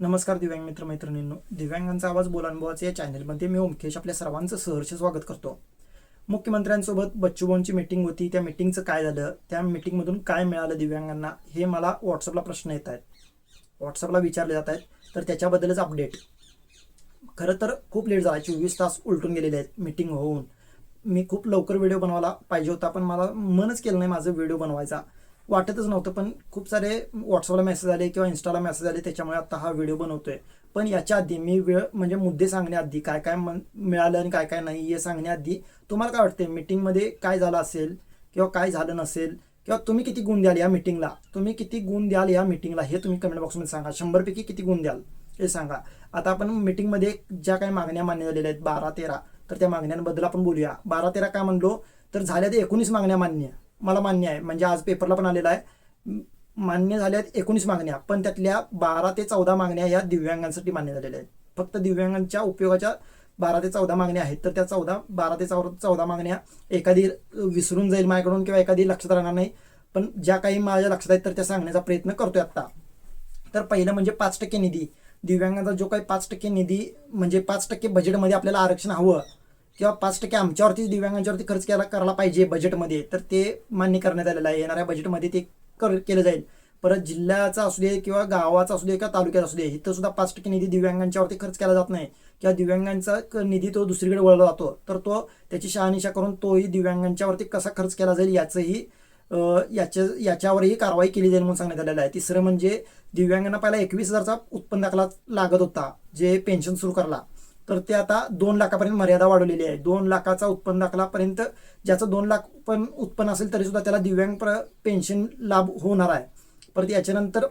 नमस्कार दिव्यांग मित्र मैत्रिणींनो दिव्यांगांचा आवाज बोलानुभवाचे या चॅनलमध्ये मी ओमकेश आपल्या सर्वांचं सहर्ष स्वागत करतो. मुख्यमंत्र्यांसोबत बच्चूभाऊंची मीटिंग होती. त्या मीटिंगचं काय झालं? त्या मीटिंगमधून काय मिळालं दिव्यांगांना? हे मला व्हॉट्सअपला प्रश्न येत आहेत. व्हॉट्सअपला विचारले जात आहेत. तर त्याच्याबद्दलच अपडेट खरं तर खूप लेट झाला. चोवीस तास उलटून गेलेले आहेत मीटिंग होऊन. मी खूप लवकर व्हिडिओ बनवायला पाहिजे होता पण मला मनच केलं नाही माझं व्हिडिओ बनवायचा. वाटतच नव्हतं पण खूप सारे व्हॉट्सअपला मेसेज आले किंवा इन्स्टाला मेसेज आले त्याच्यामुळे आता हा व्हिडिओ बनवतोय. पण याच्या आधी मी वेळ म्हणजे मुद्दे सांगण्याआधी काय काय मिळालं आणि काय काय नाही हे सांगण्याआधी तुम्हाला काय वाटते मीटिंगमध्ये काय झालं असेल किंवा काय झालं नसेल? किंवा तुम्ही किती गुण द्याल या मीटिंगला तुम्ही किती गुण द्याल या मीटिंगला हे तुम्ही कमेंट बॉक्समध्ये सांगा. शंभरपैकी किती गुण द्याल? हे सांगा. आता आपण मीटिंगमध्ये ज्या काही मागण्या मान्य झालेल्या आहेत बारा तेरा तर त्या मागण्यांबद्दल आपण बोलूया. बारा तेरा काय म्हणलो? तर झाल्या ते एकोणीस मागण्या मान्य. मला मान्य आहे. म्हणजे आज पेपरला पण आलेला आहे. मान्य झाल्या आहेत एकोणीस मागण्या पण त्यातल्या बारा ते चौदा मागण्या या दिव्यांगांसाठी मान्य झालेल्या आहेत. फक्त दिव्यांगांच्या उपयोगाच्या बारा ते चौदा मागण्या आहेत. तर त्या चौदा बारा ते चौदा चौदा मागण्या एखादी विसरून जाईल माझ्याकडून किंवा एखादी लक्षात राहणार नाही. पण ज्या काही माझ्या लक्षात आहेत तर त्या सांगण्याचा प्रयत्न करतोय आता तर पहिलं म्हणजे पाच टक्के निधी. दिव्यांगांचा जो काही पाच टक्के निधी म्हणजे पाच टक्के बजेटमध्ये आपल्याला आरक्षण हवं किंवा पाच टक्के आमच्यावरती दिव्यांगांच्यावरती खर्च केला करायला पाहिजे बजेटमध्ये तर ते मान्य करण्यात आलेलं आहे. येणाऱ्या बजेटमध्ये ते कर केलं जाईल. परत जिल्ह्याचा असू दे किंवा गावाचा असू दे किंवा तालुक्यात असू दे इथं सुद्धा पाच टक्के निधी दिव्यांगांच्यावरती खर्च केला जात नाही. किंवा दिव्यांगांचा क- निधी तो दुसरीकडे वळला जातो. तर तो त्याची शहानिशा करून तोही दिव्यांगांच्यावरती कसा खर्च केला जाईल याचंही याच्या याच्यावरही कारवाई केली जाईल म्हणून सांगण्यात आलेलं आहे. तिसरं म्हणजे दिव्यांगांना पहिला एकवीस हजारचा उत्पन्न दाखला लागत होता जे पेन्शन सुरू करला तर ते आता दोन लाखापर्यंत मर्यादा वाढवलेली आहे. दोन लाखाचा उत्पन्न दाखलापर्यंत ज्याचं दोन लाख पण उत्पन्न असेल तरी सुद्धा त्याला दिव्यांग प्र- पेन्शन लाभ होणार आहे. परत याच्यानंतर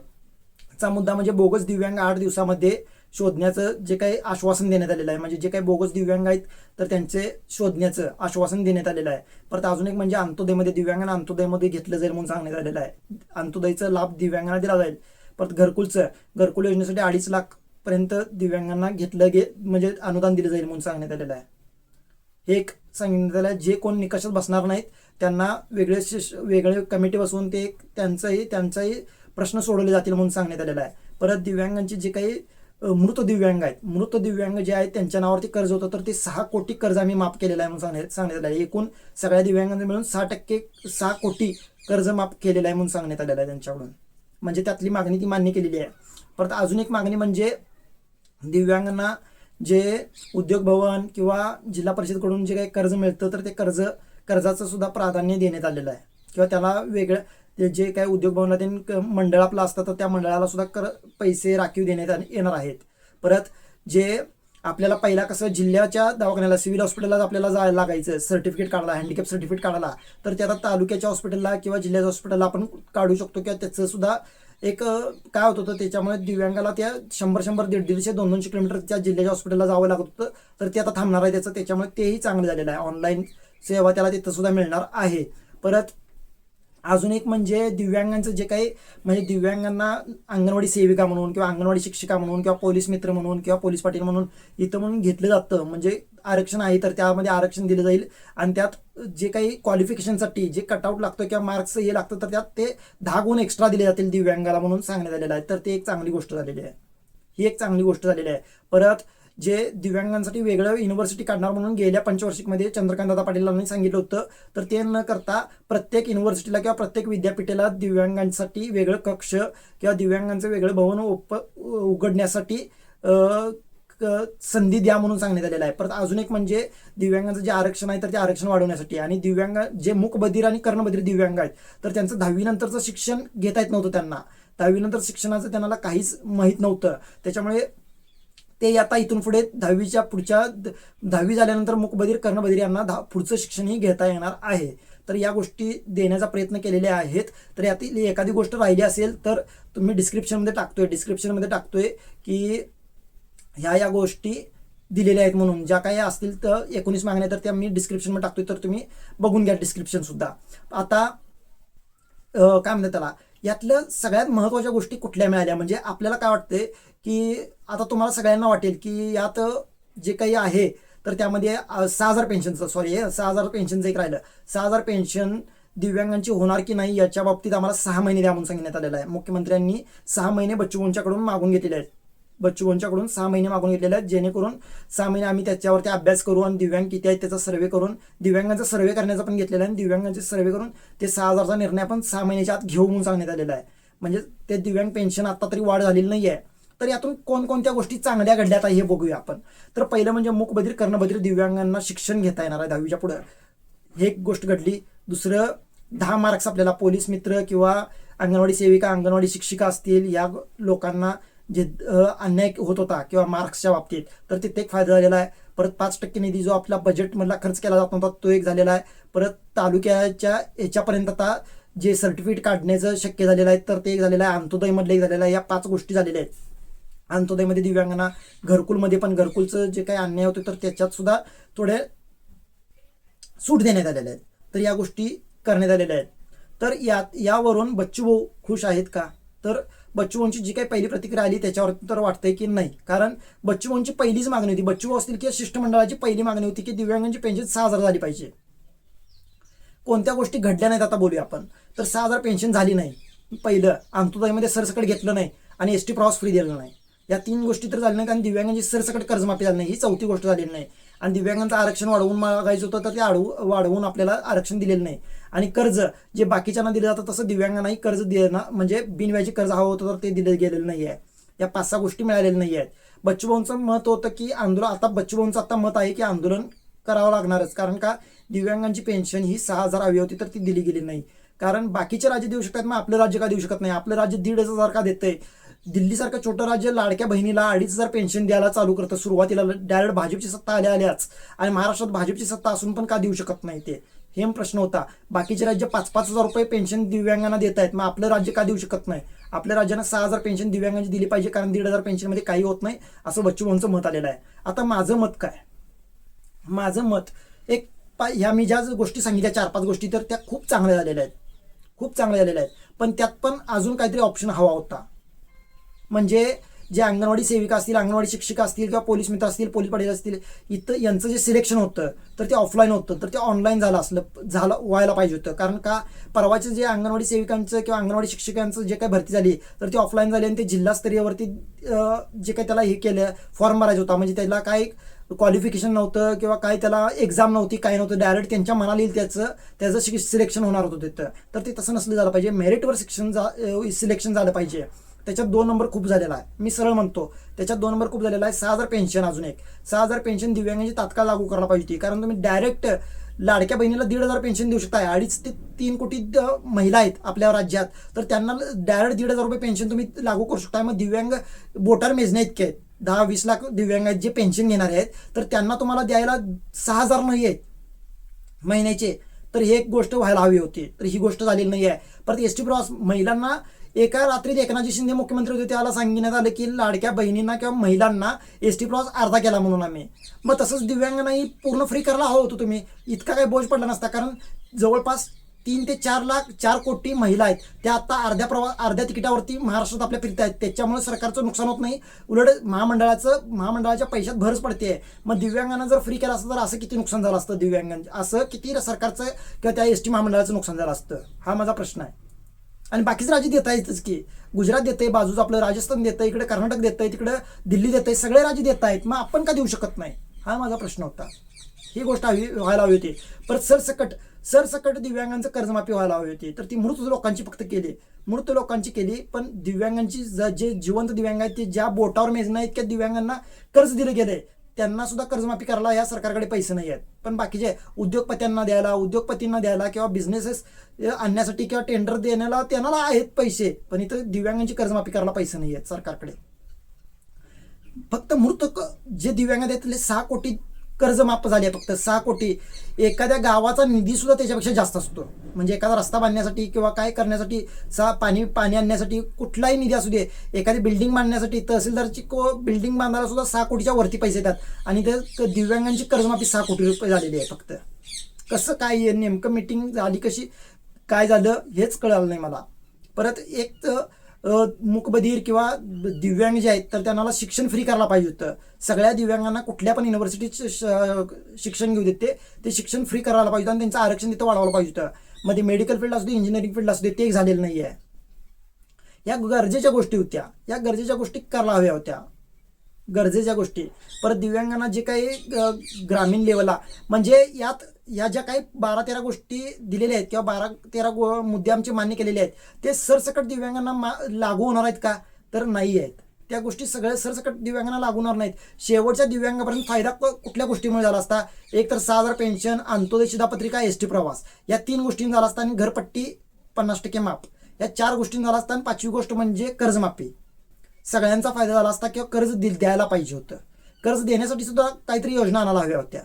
चा मुद्दा म्हणजे बोगस दिव्यांग आठ दिवसामध्ये शोधण्याचं जे काही आश्वासन देण्यात आलेलं आहे. म्हणजे जे काही बोगस दिव्यांग आहेत तर त्यांचे शोधण्याचं आश्वासन देण्यात आलेलं आहे. परत अजून एक म्हणजे अंत्योदयमध्ये दिव्यांगांना अंत्योदयमध्ये घेतलं जाईल म्हणून सांगण्यात आलेलं आहे. अंत्योदयचा लाभ दिव्यांगांना दिला जाईल. परत घरकुलचं घरकुल योजनेसाठी अडीच लाख पर्यंत दिव्यांगांना घेतलं गे म्हणजे अनुदान दिलं जाईल म्हणून सांगण्यात आलेलं आहे. हे एक सांगण्यात आलं आहे, जे कोण निकषात बसणार नाहीत त्यांना वेगळे शिश- वेगळे कमिटी बसवून ते एक त्यांचाही त्यांचाही प्रश्न सोडवले जातील म्हणून सांगण्यात आलेलं आहे. परत दिव्यांगांची जे काही मृत दिव्यांग आहेत मृत दिव्यांग जे आहेत त्यांच्या नावावरती कर्ज होतं तर ते सहा कोटी कर्ज आम्ही माफ केलेलं आहे म्हणून सांगण्यात सांगण्यात आलेलं आहे. एकूण सगळ्या दिव्यांगांना मिळून सहा टक्के सहा कोटी कर्ज माफ केलेलं आहे म्हणून सांगण्यात आलेलं आहे त्यांच्याकडून. म्हणजे त्यातली मागणी ती मान्य केलेली आहे. परत अजून एक मागणी म्हणजे दिव्यांगांना जे उद्योग भवन किंवा जिल्हा परिषदकडून जे काही कर्ज मिळतं तर ते कर्ज कर्जाचं सुद्धा प्राधान्य देण्यात आलेलं आहे. किंवा त्याला वेगळं ते जे काही उद्योग भवनात क- मंडळ आपलं असतं तर त्या मंडळाला सुद्धा कर पैसे राखीव देण्यात येणार आहेत. परत जे आपल्याला पहिला कसं जिल्ह्याच्या दवाखान्याला सिव्हिल हॉस्पिटलला आपल्याला जायला लागायचं सर्टिफिकेट काढायला हँडिकॅप सर्टिफिकेट काढायला तर ते आता तालुक्याच्या हॉस्पिटलला किंवा जिल्ह्याच्या हॉस्पिटलला आपण काढू शकतो किंवा त्याचं सुद्धा एक काय होत होतं त्याच्यामुळे दिव्यांगाला त्या शंभर शंभर दीड दीडशे दोन दोनशे किलोमीटरच्या जिल्ह्याच्या हॉस्पिटलला जावं लागत होतं. तर ते आता थांबणार आहे त्याचं. त्याच्यामुळे तेही चांगलं झालेलं आहे. ऑनलाईन सेवा त्याला तिथं सुद्धा मिळणार आहे. परत अजून एक म्हणजे दिव्यांगांचं जे काही म्हणजे दिव्यांगांना अंगणवाडी सेविका म्हणून किंवा अंगणवाडी शिक्षिका म्हणून किंवा पोलीस मित्र म्हणून किंवा पोलीस पाटील म्हणून इथं म्हणून घेतलं जातं. म्हणजे आरक्षण आहे तर त्यामध्ये आरक्षण दिलं जाईल. आणि त्यात जे काही क्वालिफिकेशनसाठी जे कटआउट लागतो किंवा मार्क्स हे लागतं तर त्यात ते दहा गुण एक्स्ट्रा दिले जातील दिव्यांगाला म्हणून सांगण्यात आलेलं आहे. तर ते एक चांगली गोष्ट झालेली आहे. ही एक चांगली गोष्ट झालेली आहे. परत जे दिव्यांगांसाठी वेगळं युनिव्हर्सिटी काढणार म्हणून गेल्या पंचवार्षिकमध्ये चंद्रकांत दादा पाटीलांनी सांगितलं होतं. तर ते न करता प्रत्येक युनिव्हर्सिटीला किंवा प्रत्येक विद्यापीठाला दिव्यांगांसाठी वेगळं कक्ष किंवा दिव्यांगांचं वेगळं भवन उप उघडण्यासाठी क- संधी द्या म्हणून सांगण्यात आलेलं आहे. परत अजून एक म्हणजे दिव्यांगांचं जे आरक्षण आहे तर ते आरक्षण वाढवण्यासाठी आणि दिव्यांग जे मूकबधीर आणि कर्णबधीर दिव्यांग आहेत तर त्यांचं दहावीनंतरचं शिक्षण घेता येत नव्हतं त्यांना. दहावीनंतर शिक्षणाचं त्यांना काहीच माहीत नव्हतं. त्याच्यामुळे ते आता इथून पुढे दहावीच्या पुढच्या दहावी झाल्यानंतर मुकबधीर कर्णबधीर यांना दहा पुढचं शिक्षणही घेता येणार आहे. तर या गोष्टी देण्याचा प्रयत्न केलेले आहेत. तर यातील एखादी गोष्ट राहिली असेल तर तुम्ही डिस्क्रिप्शनमध्ये टाकतोय. डिस्क्रिप्शनमध्ये टाकतोय की ह्या या गोष्टी दिलेल्या आहेत म्हणून. ज्या काही असतील तर एकोणीस मागण्या तर त्या मी डिस्क्रिप्शनमध्ये टाकतोय. तर तुम्ही बघून घ्या डिस्क्रिप्शन सुद्धा. आता काय म्हणतात त्याला? यातलं सगळ्यात महत्त्वाच्या गोष्टी कुठल्या मिळाल्या? म्हणजे आपल्याला काय वाटतंय की आता तुम्हाला सगळ्यांना वाटेल की यात जे काही आहे तर त्यामध्ये सहा हजार पेन्शनचं सॉरी सहा हजार पेन्शनचं एक राहिलं. सहा हजार पेन्शन दिव्यांगांची होणार की नाही याच्या बाबतीत आम्हाला सहा महिने द्या म्हणून सांगण्यात आलेलं आहे. मुख्यमंत्र्यांनी सहा महिने बच्चूभाऊंच्याकडून मागून घेतलेले आहेत. बच्चूभाऊंच्याकडून सहा महिने मागून घेतलेले आहेत. जेणेकरून सहा महिने आम्ही त्याच्यावरती अभ्यास करू आणि दिव्यांग किती आहेत त्याचा सर्वे करून दिव्यांगांचा सर्वे करण्याचा पण घेतलेला आहे आणि दिव्यांगांचे सर्वे करून ते सहा हजारचा निर्णय आपण सहा महिन्याच्या आत घेऊ म्हणून सांगण्यात आलेला आहे. म्हणजे ते दिव्यांग पेन्शन आता तरी वाढ झालेली नाही आहे तर यातून कोणकोणत्या गोष्टी चांगल्या घडल्या आता हे बघूया आपण. तर पहिलं म्हणजे मूकबधीर कर्णबधीर दिव्यांगांना शिक्षण घेता येणार आहे दहावीच्या पुढं. हे एक गोष्ट घडली. दुसरं दहा मार्क्स आपल्याला पोलीस मित्र किंवा अंगणवाडी सेविका अंगणवाडी शिक्षिका असतील या लोकांना जे अन्याय होत होता किंवा मार्क्सच्या बाबतीत तर तिथे एक फायदा झालेला आहे. परत पाच टक्के निधी जो आपला बजेटमधला खर्च केला जात नव्हता तो एक झालेला आहे. परत तालुक्याच्या याच्यापर्यंत आता जे सर्टिफिकेट काढण्याचं शक्य झालेलं आहे तर ते एक झालेलं आहे. अंत्योदयमधलं एक झालेलं आहे. या पाच गोष्टी झालेल्या आहेत. अंत्योदयमध्ये दिव्यांगांना घरकुलमध्ये पण घरकुलचं जे काही अन्याय होतं तर त्याच्यात सुद्धा थोडे सूट देण्यात आलेल्या आहेत. तर या गोष्टी करण्यात आलेल्या आहेत. तर या यावरून बच्चूभाऊ खुश आहेत का? तर बच्चूभाऊंची जी काही पहिली प्रतिक्रिया आली त्याच्यावर तर वाटतंय की नाही. कारण बच्चूभाऊंची पहिलीच मागणी होती. बच्चूभाऊ असतील किंवा शिष्टमंडळाची पहिली मागणी होती की दिव्यांगांची पेन्शन सहा हजार झाली पाहिजे. कोणत्या गोष्टी घडल्या नाहीत आता बोलूया आपण. तर सहा हजार पेन्शन झाली नाही. पहिलं अंत्योदयमध्ये सरसकट घेतलं नाही आणि एस टी प्रवास फ्री दिलेला नाही. या तीन गोष्टी तर झाल्या नाहीत आणि दिव्यांगांची सरसकट कर्जमाफी झाली नाही. ही चौथी गोष्ट झालेली नाही. आणि दिव्यांगांचं आरक्षण वाढवून मागायचं होतं तर ते अडवू वाढवून आपल्याला आरक्षण दिलेलं नाही. आणि कर्ज जे बाकीच्यांना दिलं जातं तसं दिव्यांगांनाही कर्ज देणं म्हणजे बिनव्याजी कर्ज हवं होतं तर ते दिलं गेलेलं नाही आहे या पाच सहा गोष्टी मिळालेल्या नाही आहेत बच्चूभाऊंचं मत होतं की आंदोलन आता बच्चूभाऊंचं आता मत आहे की आंदोलन करावं लागणारच. कारण का? दिव्यांगांची पेन्शन ही सहा हजार हवी होती तर ती दिली गेली नाही. कारण बाकीचे राज्य देऊ शकतात मग आपलं राज्य का देऊ शकत नाही? आपलं राज्य दीड हजार का देतंय? दिल्लीसारखं छोटं राज्य लाडक्या बहिणीला अडीच हजार पेन्शन द्यायला चालू करतं. सुरुवातीला डायरेक्ट भाजपची सत्ता आल्या आल्याच. आणि महाराष्ट्रात भाजपची सत्ता असून पण का देऊ शकत नाही ते? हे प्रश्न होता. बाकीचे राज्य पाच पाच हजार रुपये पेन्शन दिव्यांगांना देत आहेत. मग आपलं राज्य का देऊ शकत नाही? आपल्या राज्यानं सहा हजार पेन्शन दिव्यांगांची दिली पाहिजे कारण दीड हजार पेन्शनमध्ये काही होत नाही असं बच्चूभाऊंचं मत आलेलं आहे. आता माझं मत काय? माझं मत एक पा ह्या मी ज्या गोष्टी सांगितल्या चार पाच गोष्टी तर त्या खूप चांगल्या झालेल्या आहेत. खूप चांगल्या झालेल्या आहेत. पण त्यात पण अजून काहीतरी ऑप्शन हवा होता. म्हणजे जे अंगणवाडी सेविका असतील अंगणवाडी शिक्षिका असतील किंवा पोलीस मित्र असतील पोलीस पाटील असतील इथं यांचं जे सिलेक्शन होतं तर ते ऑफलाईन होतं तर ते ऑनलाईन झालं असलं झालं व्हायला पाहिजे होतं. कारण का परवाचे जे अंगणवाडी सेविकांचं किंवा अंगणवाडी शिक्षकांचं जे काही भरती झाली तर ती ऑफलाईन झाली आणि ते जिल्हास्तरीयवरती जे काही त्याला हे केलं फॉर्म भरायचा होता. म्हणजे त्याला काय क्वालिफिकेशन नव्हतं किंवा काय त्याला एक्झाम नव्हती काय नव्हतं. डायरेक्ट त्यांच्या मनाला येईल त्याचं त्याचं सिलेक्शन होणार होतं तिथं. तर ते तसं नसलं झालं पाहिजे. मेरिटवर शिक्षण जा सिलेक्शन झालं पाहिजे. त्याच्यात दोन नंबर खूप झालेला आहे. मी सरळ म्हणतो त्याच्यात दोन नंबर खूप झालेला आहे. सहा हजार पेन्शन अजून एक. सहा हजार पेन्शन दिव्यांगांची तात्काळ लागू करायला पाहिजे होती. कारण तुम्ही डायरेक्ट लाडक्या बहिणीला दीड हजार पेन्शन देऊ शकताय. अडीच ते तीन कोटी महिला आहेत आपल्या राज्यात. तर त्यांना डायरेक्ट दीड हजार रुपये पेन्शन तुम्ही लागू करू शकताय. मग दिव्यांग बोटार मेजण्या इतके आहेत. दहा वीस लाख दिव्यांग जे पेन्शन घेणारे आहेत. तर त्यांना तुम्हाला द्यायला सहा हजार नाही आहेत. महिन्याचे. तर ही एक गोष्ट व्हायला हवी होती. तर ही गोष्ट झालेली नाही आहे परत एस टी प्रवास महिलांना एका रात्रीत एकनाथजी शिंदे मुख्यमंत्री होते त्याला सांगण्यात आलं की लाडक्या बहिणींना किंवा महिलांना एस टी प्रवास अर्धा केला म्हणून आम्ही. मग तसंच दिव्यांगांनाही पूर्ण फ्री करायला हवं होतं तुम्ही. इतका काही बोज पडला नसता कारण जवळपास तीन ते चार लाख चार कोटी महिला आहेत. त्या आता अर्ध्या प्रवास अर्ध्या तिकिटावरती महाराष्ट्रात आपल्या फिरत आहेत. त्याच्यामुळे सरकारचं नुकसान होत नाही. उलट महामंडळाचं महामंडळाच्या पैशात भरच पडते मग दिव्यांगांना जर फ्री केलं असतं तर असं किती नुकसान झालं असतं दिव्यांगांचं असं किती सरकारचं किंवा त्या एस टी महामंडळाचं नुकसान झालं असतं? हा माझा प्रश्न आहे. आणि बाकीचे राज्य देत आहेतच की. गुजरात देते बाजूचं आपलं राजस्थान देतं इकडे कर्नाटक देत आहे तिकडे दिल्ली देत आहे सगळे राज्य देत आहेत. मग आपण का देऊ शकत नाही? हा माझा प्रश्न होता. ही गोष्ट हवी व्हायला हवी होती. परत सरसकट सरसकट दिव्यांगांचं कर्जमाफी व्हायला हवी होती. तर ती मृत लोकांची फक्त केली. मृत लोकांची केली पण दिव्यांगांची ज- जे जिवंत दिव्यांग आहेत ते ज्या बोटावर मेजणं इतक्या दिव्यांगांना कर्ज दिलं गेलं आहे त्यांना सुद्धा कर्जमाफी करायला या सरकारकडे पैसे नाही आहेत. पण बाकीचे उद्योगपत्यांना द्यायला उद्योगपतींना द्यायला किंवा बिझनेसेस आणण्यासाठी किंवा टेंडर देण्याला त्यांना आहेत पैसे. पण इथं दिव्यांगांची कर्जमाफी करायला पैसे नाही आहेत सरकारकडे. फक्त मृत जे दिव्यांग आहेत सहा कोटी कर्ज माफ आहे फक्त. सहा कोटी. एखाद्या गावाचा निधी सुद्धा त्याच्यापेक्षा जास्त असतो. म्हणजे एखादा रस्ता बांधण्यासाठी किंवा काय करण्यासाठी सहा पाणी पाणी आणण्यासाठी कुठलाही निधी असू दे एखादी बिल्डिंग बांधण्यासाठी तहसीलदारची को बिल्डिंग बांधायला सुद्धा सहा कोटीच्या वरती पैसे येतात. आणि ते क- दिव्यांगांची कर्जमाफी सहा कोटी रुपये झालेली आहे फक्त. कसं काय आहे, नेमकं मिटिंग झाली कशी काय झालं हेच कळालं नाही मला. परत एक तर, मुकबधीर किंवा दिव्यांग जे आहेत तर त्यांना शिक्षण फ्री करायला पाहिजे होतं. सगळ्या दिव्यांगांना कुठल्या पण युनिव्हर्सिटीत शिक्षण घेऊ देते ते शिक्षण फ्री करायला पाहिजे होतं आणि त्यांचं आरक्षण तिथं वाढवायला पाहिजे होतं. मध्ये मेडिकल फील्ड असू दे इंजिनिअरिंग फील्ड असू दे ते एक झालेलं नाही आहे या गरजेच्या गोष्टी होत्या. या गरजेच्या गोष्टी करायला हव्या होत्या. गरजेच्या गोष्टी. परत दिव्यांगांना जे काही ग्रामीण लेवलला म्हणजे यात या ज्या काही बारा तेरा गोष्टी दिलेल्या आहेत किंवा बारा तेरा गो मुद्दे आमचे मान्य केलेले आहेत ते सरसकट दिव्यांगांना मा लागू होणार आहेत का? तर नाही आहेत. त्या गोष्टी सगळ्या सरसकट दिव्यांगांना लागू होणार नाहीत. शेवटच्या दिव्यांगापर्यंत फायदा कुठल्या गोष्टीमुळे झाला असता? एक तर सहा हजार पेन्शन अंत्योदय शिधापत्रिका एस टी प्रवास. या तीन गोष्टींनी झाला असता आणि घरपट्टी पन्नास टक्के माप. या चार गोष्टी झाला असता आणि पाचवी गोष्ट म्हणजे कर्जमाफी. सगळ्यांचा फायदा झाला असता किंवा कर्ज दिल द्यायला पाहिजे होतं. कर्ज देण्यासाठी सुद्धा काहीतरी योजना आणायला हव्या होत्या.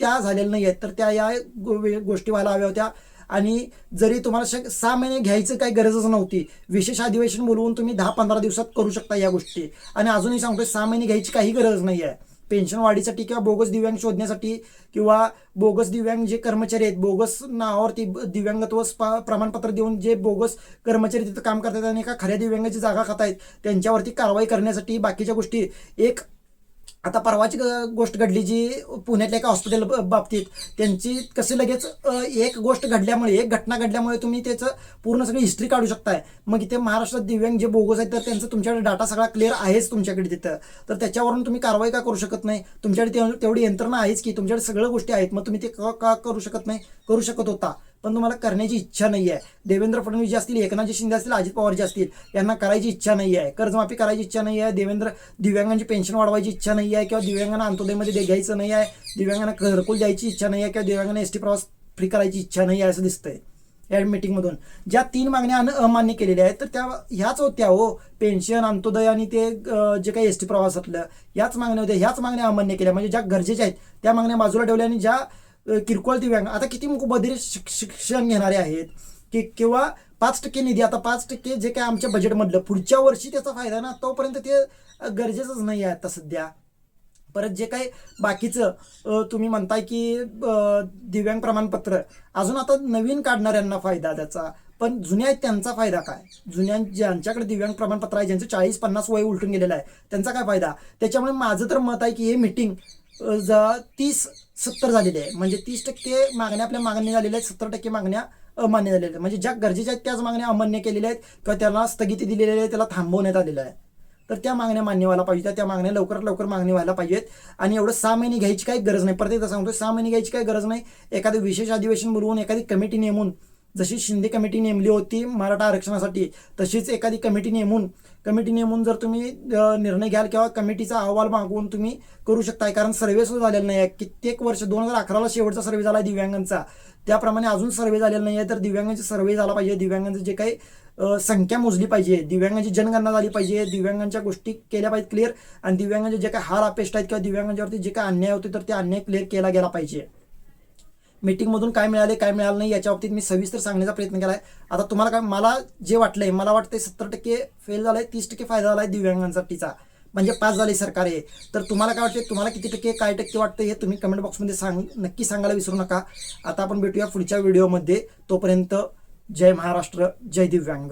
त्या झालेल्या नाही आहेत तर त्या या गो- गोष्टी व्हायला हव्या होत्या. आणि जरी तुम्हाला शक सहा महिने घ्यायचं काही गरजच नव्हती विशेष अधिवेशन बोलवून तुम्ही दहा पंधरा दिवसात करू शकता या गोष्टी. आणि अजूनही सांगतोय सहा महिने घ्यायची काही गरज नाही आहे पेन्शन वाढीसाठी किंवा बोगस दिव्यांग शोधण्यासाठी किंवा बोगस दिव्यांग जे कर्मचारी आहेत बोगस नावावरती दिव्यांगत्व प्रमाणपत्र देऊन जे बोगस कर्मचारी तिथं काम करतात आणि एका खऱ्या दिव्यांगाची जागा खात आहेत त्यांच्यावरती कारवाई करण्यासाठी बाकीच्या गोष्टी एक आता परवाची गोष्ट घडली जी पुण्यातल्या एका हॉस्पिटल ब- बाबतीत त्यांची कसे लगेच एक गोष्ट घडल्यामुळे एक घटना घडल्यामुळे तुम्ही त्याचं पूर्ण सगळी हिस्ट्री काढू शकताय. मग इथे महाराष्ट्रात दिव्यांग जे बोगस आहेत तर त्यांचं तुमच्याकडे डाटा सगळा क्लिअर आहेच तुमच्याकडे तिथं. तर त्याच्यावरून तुम्ही कारवाई का करू शकत नाही? तुमच्याकडे तेवढी यंत्रणा आहेच की तुमच्याकडे सगळ्या गोष्टी आहेत मग तुम्ही ते का का करू शकत नाही? करू शकत होता. पण तुम्हाला करण्याची इच्छा नाही आहे देवेंद्र फडणवीस जे असतील एकनाथजी शिंदे असतील अजित पवार जे असतील यांना करायची इच्छा नाही आहे कर्जमाफी करायची इच्छा नाही आहे देवेंद्र दिव्यांगांची पेन्शन वाढवायची इच्छा नाही आहे किंवा दिव्यांगांना अंत्योदयमध्ये दे घ्यायचं नाही आहे दिव्यांगांना घरकुल द्यायची इच्छा नाही आहे किंवा दिव्यांगांना एस टी प्रवास फ्री करायची इच्छा नाही आहे असं दिसतंय. या मीटिंगमधून ज्या तीन मागण्या अमान्य केलेल्या आहेत तर त्या ह्याच होत्या हो. पेन्शन अंत्योदय आणि ते जे काही एस टी प्रवासातलं याच मागण्या होत्या. ह्याच मागण्या अमान्य केल्या. म्हणजे ज्या गरजेच्या आहेत त्या मागण्या बाजूला ठेवल्या आणि ज्या किरकोळ दिव्यांग. आता किती मुकबधीर शिक्षण घेणारे आहेत की किंवा पाच टक्के निधी आता पाच टक्के जे काय आमच्या बजेटमधलं पुढच्या वर्षी त्याचा फायदा ना तोपर्यंत ते गरजेचंच नाही आहे आता सध्या. परत जे काही बाकीचं तुम्ही म्हणताय की दिव्यांग प्रमाणपत्र. अजून आता नवीन काढणाऱ्यांना फायदा त्याचा. पण जुन्या आहेत त्यांचा फायदा काय? जुन्या ज्यांच्याकडे दिव्यांग प्रमाणपत्र आहे ज्यांचं चाळीस पन्नास वय उलटून गेलेलं आहे त्यांचा काय फायदा? त्याच्यामुळे माझं तर मत आहे की हे मिटिंग तीस सत्तर झालेली आहे. म्हणजे तीस टक्के मागण्या आपल्या मागण्या झालेल्या आहेत सत्तर टक्के मागण्या अमान्य झालेल्या आहेत. म्हणजे ज्या गरजेच्या आहेत त्याच मागण्या अमान्य केलेल्या आहेत किंवा त्याला स्थगिती दिलेली आहे त्याला थांबवण्यात आलेलं आहे. तर त्या मागण्या मान्य व्हायला पाहिजे त्या मागण्या लवकरात लवकर मागणी व्हायला पाहिजेत. आणि एवढं सहा महिने घ्यायची काही गरज नाही. परत सांगतो सहा महिने घ्यायची काही गरज नाही. एखादं विशेष अधिवेशन बोलवून एखादी कमिटी नेमून जशी शिंदे कमिटी नेमली होती मराठा आरक्षणासाठी तशीच एखादी कमिटी नेमून कमिटी नेमून जर तुम्ही निर्णय घ्याल किंवा कमिटीचा अहवाल मागवून तुम्ही करू शकताय कारण सर्वे सुद्धा झालेला नाही आहे कित्येक वर्ष दोन हजार अकराला शेवटचा सर्वे झाला आहे दिव्यांगांचा. त्याप्रमाणे अजून सर्वे झालेला नाही आहे तर दिव्यांगांचे सर्वे झाला पाहिजे. दिव्यांगांचे जे काही संख्या मोजली पाहिजे. दिव्यांगांची जनगणना झाली पाहिजे. दिव्यांगांच्या गोष्टी केल्या पाहिजेत क्लिअर आणि दिव्यांगांचे जे काही हार अपेष्ट आहेत किंवा दिव्यांगांच्यावरती जे काही अन्याय होते तर ते अन्याय क्लिअर केला गेला पाहिजे. मीटिंगमधून काय मिळाले काय मिळालं नाही याच्या बाबतीत मी सविस्तर सांगण्याचा प्रयत्न केला आहे आता तुम्हाला काय मला जे वाटलंय मला वाटतंय सत्तर टक्के फेल झालंय तीस टक्के फायदा झालाय दिव्यांगांसाठीचा. म्हणजे पास झाले सरकार. आहे तर तुम्हाला काय वाटते तुम्हाला किती टक्के काय टक्के वाटतं हे तुम्ही कमेंट बॉक्समध्ये सांग नक्की सांगायला विसरू नका. आता आपण भेटूया पुढच्या व्हिडिओमध्ये तोपर्यंत जय महाराष्ट्र जय दिव्यांग.